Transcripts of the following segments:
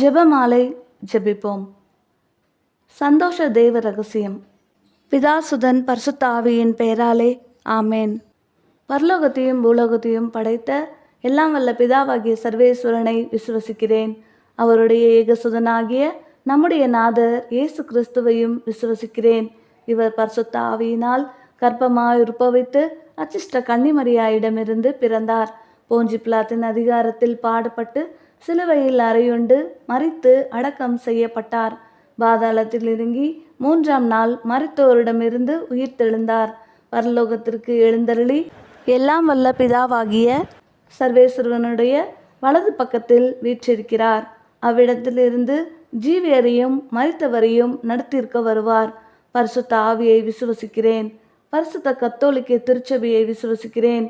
ஜெபமாலை ஜெபிப்போம். சந்தோஷ தேவ ரகசியம். பிதாசுதன் பர்சுத்தாவியின் பெயராலே ஆமேன். பரலோகத்தையும் பூலோகத்தையும் படைத்த எல்லாம் வல்ல பிதாவாகிய சர்வேஸ்வரனை விசுவசிக்கிறேன். அவருடைய ஏகசுதனாகிய நம்முடைய நாதர் இயேசு கிறிஸ்துவையும் விசுவசிக்கிறேன். இவர் பர்சுத்த ஆவியினால் கர்ப்பமாய் உற்பவித்து அச்சிஷ்ட கன்னிமரியாயிடமிருந்து பிறந்தார். போஞ்சி பிளாத்தின் அதிகாரத்தில் பாடுபட்டு சிலுவையில் அறையுண்டு மறித்து அடக்கம் செய்யப்பட்டார். பாதாளத்தில் இறங்கி மூன்றாம் நாள் மறித்தோரிடமிருந்து உயிர்த்தெழுந்தார் பரலோகத்திற்கு எழுந்தருளி எல்லாம் வல்ல பிதாவாகிய சர்வேஸ்வரனுடைய வலது பக்கத்தில் வீற்றிருக்கிறார். அவ்விடத்திலிருந்து ஜீவியரையும் மறித்தவரையும் நடத்தியிருக்க வருவார். பரிசுத்த ஆவியை விசுவசிக்கிறேன். பரிசுத்த கத்தோலிக்க திருச்சபையை விசுவசிக்கிறேன்.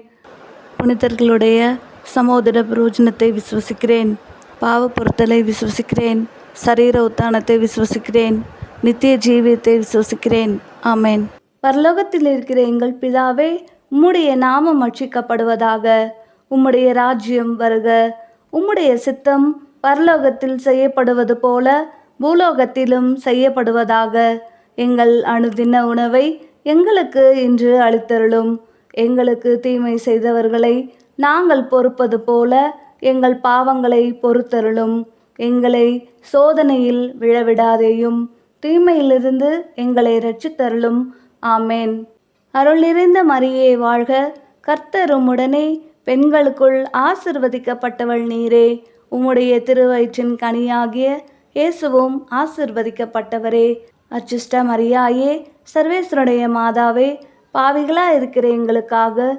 புனிதர்களுடைய சமோதர புரோஜனத்தை விசுவசிக்கிறேன். பாவ பொருத்தலை விசுவசிக்கிறேன். சரீர உத்தானத்தை விசுவசிக்கிறேன். நித்திய ஜீவியத்தை விசுவசிக்கிறேன். ஆமேன். பரலோகத்தில் இருக்கிற எங்கள் பிதாவே உம்முடைய நாமம் அட்சிக்கப்படுவதாக உம்முடைய ராஜ்யம் வருக. உம்முடைய சித்தம் பரலோகத்தில் செய்யப்படுவது போல பூலோகத்திலும் செய்யப்படுவதாக. எங்கள் அணுதின உணவை எங்களுக்கு இன்று அளித்தருளும். எங்களுக்கு தீமை செய்தவர்களை நாங்கள் பொறுப்பது போல எங்கள் பாவங்களை பொறுத்தருளும். எங்களை சோதனையில் விழவிடாதேயும் தீமையிலிருந்து எங்களை ரட்சித்தருளும் ஆமேன். அருள் நிறைந்த மரியே வாழ்க கர்த்தருமுடனே பெண்களுக்குள் ஆசிர்வதிக்கப்பட்டவள் நீரே. உம்முடைய திருவயிற்றின் கனியாகிய இயேசுவும் ஆசிர்வதிக்கப்பட்டவரே. அச்சிஷ்ட மரியாயே சர்வேஸ்வருடைய மாதாவே பாவிகளா இருக்கிற எங்களுக்காக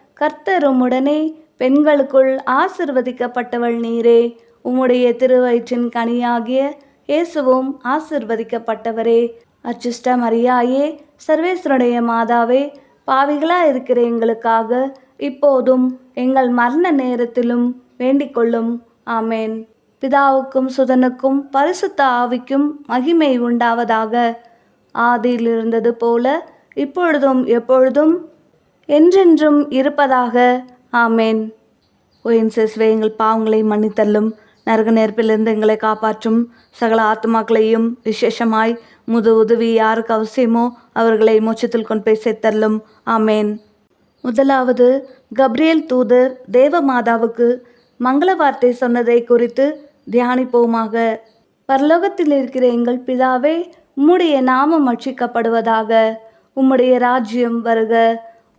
கர்த்தருமுடனே பெண்களுக்குள் ஆசிர்வதிக்கப்பட்டவள் நீரே. உம்முடைய திருவயிற்றின் கனியாகிய இயேசுவும் ஆசிர்வதிக்கப்பட்டவரே. அச்சிஷ்ட மரியாயே சர்வேஸ்வருடைய மாதாவே பாவிகளாக இருக்கிற எங்களுக்காக இப்போதும் எங்கள் மரண நேரத்திலும் வேண்டிக் கொள்ளும் ஆமேன். பிதாவுக்கும் சுதனுக்கும் பரிசுத்த ஆவிக்கும் மகிமை உண்டாவதாக. ஆதியில் இருந்தது போல இப்பொழுதும் எப்பொழுதும் என்றென்றும் இருப்பதாக. ஆமேன். ஓஎன்செஸ்வே எங்கள் பாவங்களை மன்னித்தள்ளும். நரக நெருப்பிலிருந்து எங்களை காப்பாற்றும் சகல ஆத்மாக்களையும் விசேஷமாய் முது உதவி யாருக்கு அவசியமோ அவர்களை மோச்சத்தில் கொண்டு போய் சேர்த்தள்ளும். ஆமேன். முதலாவது கப்ரியல் தூதர் தேவ மாதாவுக்கு மங்கள வார்த்தை சொன்னதை குறித்து தியானிப்போமாக. பரலோகத்தில் இருக்கிற எங்கள் பிதாவே உம்முடைய நாமம் அட்சிக்கப்படுவதாக உம்முடைய ராஜ்யம் வருக.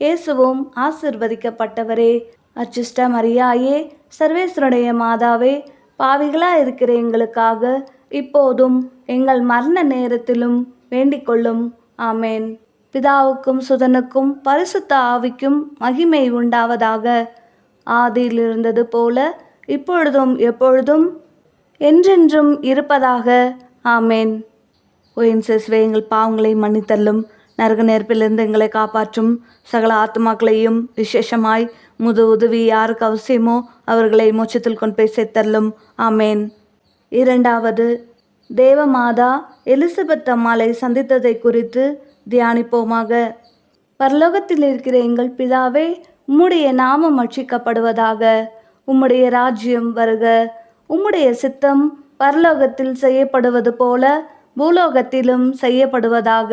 இயேசுவும் ஆசிர்வதிக்கப்பட்டவரே. அச்சிஷ்ட மரியாயே சர்வேஸ்வருடைய மாதாவே பாவிகளா இருக்கிற எங்களுக்காக இப்போதும் எங்கள் மரண நேரத்திலும் வேண்டிக்கொள்ளும் ஆமேன். பிதாவுக்கும் சுதனுக்கும் பரிசுத்த ஆவிக்கும் மகிமை உண்டாவதாக. ஆதியில் இருந்தது போல இப்பொழுதும் எப்பொழுதும் என்றென்றும் இருப்பதாக. ஆமேன். ஓயன்சஸ்வே எங்கள் பாவங்களை மன்னித்தள்ளும். நரக நெருப்பிலிருந்து எங்களை காப்பாற்றும் சகல ஆத்மாக்களையும் விசேஷமாய் முது உதவி யாருக்கு அவசியமோ அவர்களை மோச்சத்தில் கொண்டு போய் சேர்த்தள்ளும் ஆமேன். இரண்டாவது தேவமாதா எலிசபெத் அம்மாளை சந்தித்ததை குறித்து தியானிப்போமாக. பரலோகத்தில் இருக்கிற எங்கள் பிதாவே உம்முடைய நாமம் அட்சிக்கப்படுவதாக உம்முடைய ராஜ்யம் வருக. உம்முடைய சித்தம் பரலோகத்தில் செய்யப்படுவது போல பூலோகத்திலும் செய்யப்படுவதாக.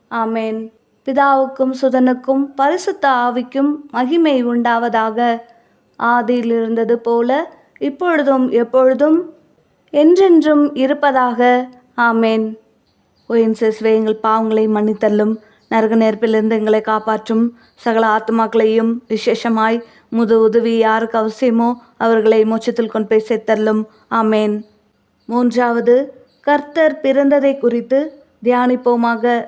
ஆமேன். பிதாவுக்கும் சுதனுக்கும் பரிசுத்த ஆவிக்கும் மகிமை உண்டாவதாக. ஆதியில் இருந்தது போல இப்பொழுதும் எப்பொழுதும் என்றென்றும் இருப்பதாக. ஆமேன். ஓயின் சிசுவே எங்கள் பாவங்களை மன்னித்தள்ளும். நரக நெருப்பிலிருந்து எங்களை காப்பாற்றும் சகல ஆத்மாக்களையும் விசேஷமாய் முது உதவி யாருக்கு அவசியமோ அவர்களை மோச்சத்தில் கொண்டு போய் சேர்த்தள்ளும். ஆமேன். மூன்றாவது கர்த்தர் பிறந்ததை குறித்து தியானிப்போமாக.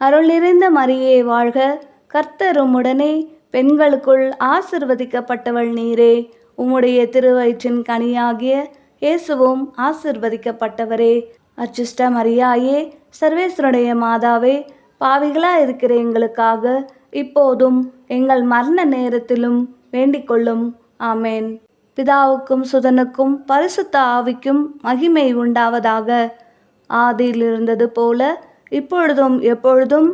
அருள் நிறைந்த மரியே வாழ்க. கர்த்தரும் உடனே பெண்களுக்குள் ஆசிர்வதிக்கப்பட்டவள் நீரே. உம்முடைய திருவயிற்றின் கனியாகிய இயேசுவும் ஆசிர்வதிக்கப்பட்டவரே. அச்சிஷ்ட மரியாயே சர்வேஸ்வருடைய மாதாவே பாவிகளா இருக்கிற எங்களுக்காக இப்போதும் எங்கள் மரண நேரத்திலும் வேண்டிக்கொள்ளும். ஆமேன். பிதாவுக்கும் சுதனுக்கும் பரிசுத்த ஆவிக்கும் மகிமை உண்டாவதாக. ஆதியில் இருந்தது போல இப்பொழுதும் எப்பொழுதும்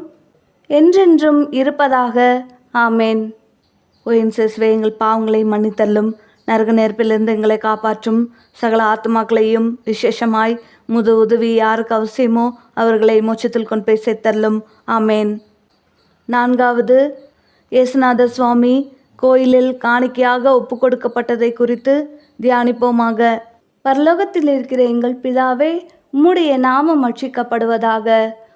என்றென்றும் இருப்பதாக. ஆமேன். ஓயன்சஸ்வே எங்கள் பாவங்களை மன்னித்தள்ளும். நரக நெருப்பிலிருந்து எங்களை காப்பாற்றும். சகல ஆத்மாக்களையும் விசேஷமாய் முது உதவி யாருக்கு அவசியமோ அவர்களை மோட்சத்தில் கொண்டு போய் சேர்த்தள்ளும். ஆமேன். நான்காவது இயேசுநாத சுவாமி கோயிலில் காணிக்கையாக ஒப்பு கொடுக்கப்பட்டதை குறித்து தியானிப்போமாக. பரலோகத்தில் இருக்கிற எங்கள் பிதாவே உம்முடைய நாமம் அர்ச்சிக்கப்படுவதாக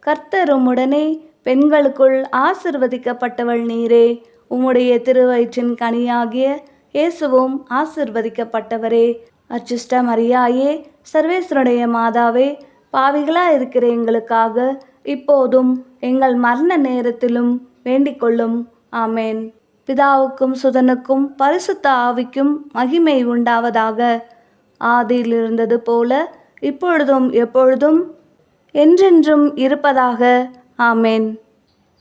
கர்த்தர் உம்முடனே பெண்களுக்குள் ஆசிர்வதிக்கப்பட்டவள் நீரே. உம்முடைய திருவயிற்றின் கனியாகிய இயேசுவும் ஆசிர்வதிக்கப்பட்டவரே. அச்சிஷ்ட மரியாயே சர்வேஸ்வருடைய மாதாவே பாவிகளா இருக்கிற எங்களுக்காக இப்போதும் எங்கள் மரண நேரத்திலும் வேண்டிக்கொள்ளும். ஆமேன். பிதாவுக்கும் சுதனுக்கும் பரிசுத்த ஆவிக்கும் மகிமை உண்டாவதாக. ஆதியில் இருந்தது போல இப்பொழுதும் எப்பொழுதும் என்றென்றும் இருப்பதாக. ஆமேன்.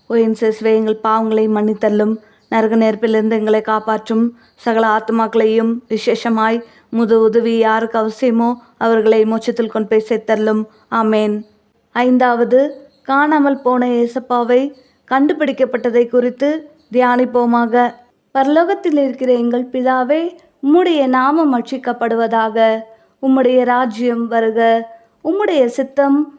ஓயன்சஸ்வே எங்கள் பாவங்களை மன்னித்தள்ளும். நரக நெருப்பிலிருந்து எங்களை காப்பாற்றும். சகல ஆத்மாக்களையும் விசேஷமாய் முது உதவி யாருக்கு அவசியமோ அவர்களை மோச்சத்தில் கொண்டு போய் சேர்த்தள்ளும். ஆமேன். ஐந்தாவது காணாமல் போன ஏசப்பாவை கண்டுபிடிக்கப்பட்டதை குறித்து தியானிப்போமாக. பரலோகத்தில் இருக்கிற எங்கள் பிதாவே உம்முடைய நாமம் அட்சிக்கப்படுவதாக உம்முடைய ராஜ்யம் வருக. உம்முடைய சித்தம்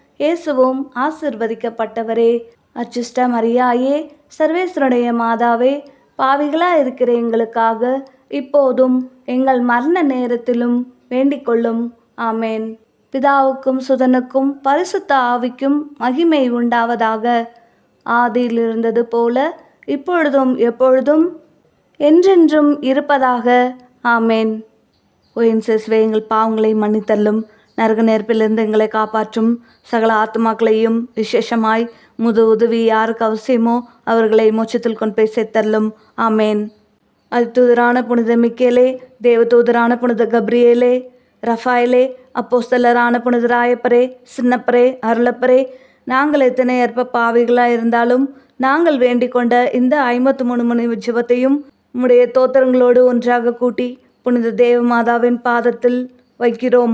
இயேசுவும் ஆசிர்வதிக்கப்பட்டவரே. அச்சிஷ்ட மரியாயே சர்வேஸ்வருடைய மாதாவே பாவிகளாக இருக்கிற எங்களுக்காக இப்போதும் எங்கள் மரண நேரத்திலும் வேண்டிக் கொள்ளும் ஆமேன். பிதாவுக்கும் சுதனுக்கும் பரிசுத்த ஆவிக்கும் மகிமை உண்டாவதாக. ஆதியில் இருந்தது போல இப்பொழுதும் எப்பொழுதும் என்றென்றும் இருப்பதாக. ஆமேன். ஓயன்சஸ்வே எங்கள் பாவங்களை மன்னித்தள்ளும். நரக நெருப்பிலிருந்து எங்களை காப்பாற்றும் சகல ஆத்மாக்களையும் விசேஷமாய் முது உதவி யாருக்கு அவசியமோ அவர்களை மோச்சத்தில் கொண்டு போய் சேர்த்தள்ளும் ஆமேன். அதிதூதரான புனித மிக்கேலே தேவதூதரான புனித கப்ரியேலே ரஃபாயிலே அப்போஸ்தலரான புனித ராயப்பரே சின்னப்பரே அருளப்பரே நாங்கள் எத்தனை ஏற்ப பாவிகளாக இருந்தாலும் நாங்கள் வேண்டிக் கொண்ட இந்த ஐம்பத்து மூணு மணி ஜெபத்தையும் உம்முடைய தோத்திரங்களோடு ஒன்றாக கூட்டி புனித தேவமாதாவின் பாதத்தில் வைக்கிறோம்.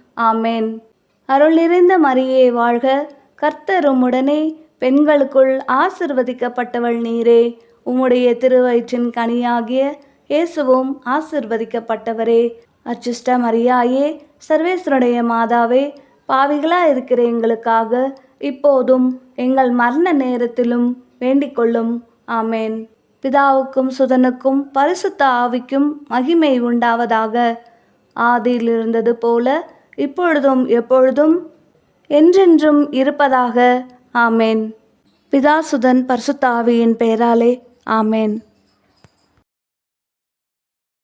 ஆமேன். அருள் நிறைந்த மரியே வாழ்க! கர்த்தருமுடனே பெண்களுக்குள் ஆசிர்வதிக்கப்பட்டவள் நீரே. உம்முடைய திருவயிற்றின் கனியாகிய இயேசுவும் ஆசிர்வதிக்கப்பட்டவரே. அச்சிஷ்ட மரியாயே சர்வேஸ்வருடைய மாதாவே பாவிகளா இருக்கிற எங்களுக்காக இப்போதும் எங்கள் மரண நேரத்திலும் வேண்டிக்கொள்ளும். ஆமேன். பிதாவுக்கும் சுதனுக்கும் பரிசுத்த ஆவிக்கும் மகிமை உண்டாவதாக. ஆதியில் இருந்தது போல இப்பொழுதும் எப்பொழுதும் என்றென்றும் இருப்பதாக. ஆமேன். பிதாசுதன் பர்சுத்தாவியின் பெயராலே ஆமேன்.